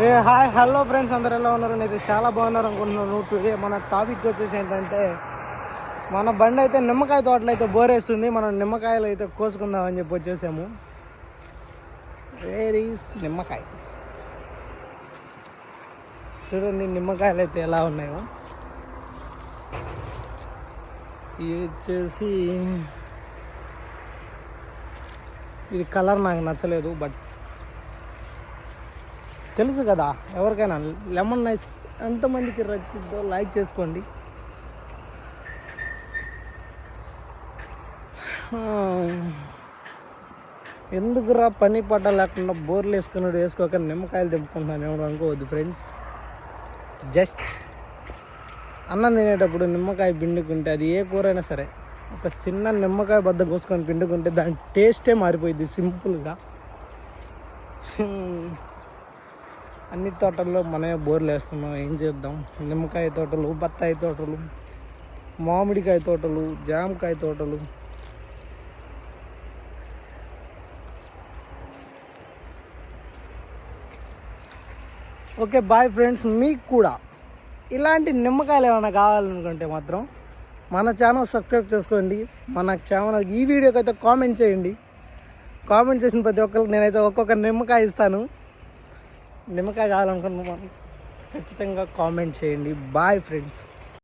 ఏ hi hello friends అందరు ఎలా ఉన్నారు? అయితే చాలా బాగున్నారు అనుకుంటున్నాను. టుడే మన టాపిక్ వచ్చేసి ఏంటంటే మన బండి అయితే నిమ్మకాయ తోటలో అయితే బోరేస్తుంది మనం నిమ్మకాయలు అయితే కోసుకుందాం అని చెప్పి వచ్చేసాము. వేర్ ఈస్ నిమ్మకాయ? చూడండి నిమ్మకాయలు అయితే ఎలా ఉన్నాయో. ఇది వచ్చేసి ఇది కలర్ నాకు నచ్చలేదు బట్ తెలుసు కదా ఎవరికైనా లెమన్ నైస్ ఎంతమందికి రచ్చిద్దో లైక్ చేసుకోండి. ఎందుకురా పని పడ్డ లేకుండా బోర్లు వేసుకున్నాడు వేసుకోక నిమ్మకాయలు తెంపుకుంటాను ఎవరు అనుకోవద్దు ఫ్రెండ్స్ జస్ట్ అన్నం తినేటప్పుడు నిమ్మకాయ పిండుకుంటే అది ఏ కూరైనా సరే ఒక చిన్న నిమ్మకాయ బద్ద కోసుకొని పిండుకుంటే దాని టేస్టే మారిపోయింది సింపుల్గా. అన్ని తోటల్లో మనమే బోర్లు వేస్తున్నాం. ఏం చేద్దాం? నిమ్మకాయ తోటలు బత్తాయి తోటలు మామిడికాయ తోటలు జామకాయ తోటలు. ఓకే బాయ్ ఫ్రెండ్స్ మీకు కూడా ఇలాంటి నిమ్మకాయలు ఏమైనా కావాలనుకుంటే మాత్రం మన ఛానల్ సబ్స్క్రైబ్ చేసుకోండి. మన ఛానల్ ఈ వీడియోకి అయితే కామెంట్ చేయండి. కామెంట్ చేసిన ప్రతి ఒక్కరికి నేనైతే ఒక్కొక్క నిమ్మకాయ ఇస్తాను. నిమ్మకాయ కావాలనుకున్నాను ఖచ్చితంగా కామెంట్ చేయండి. Bye friends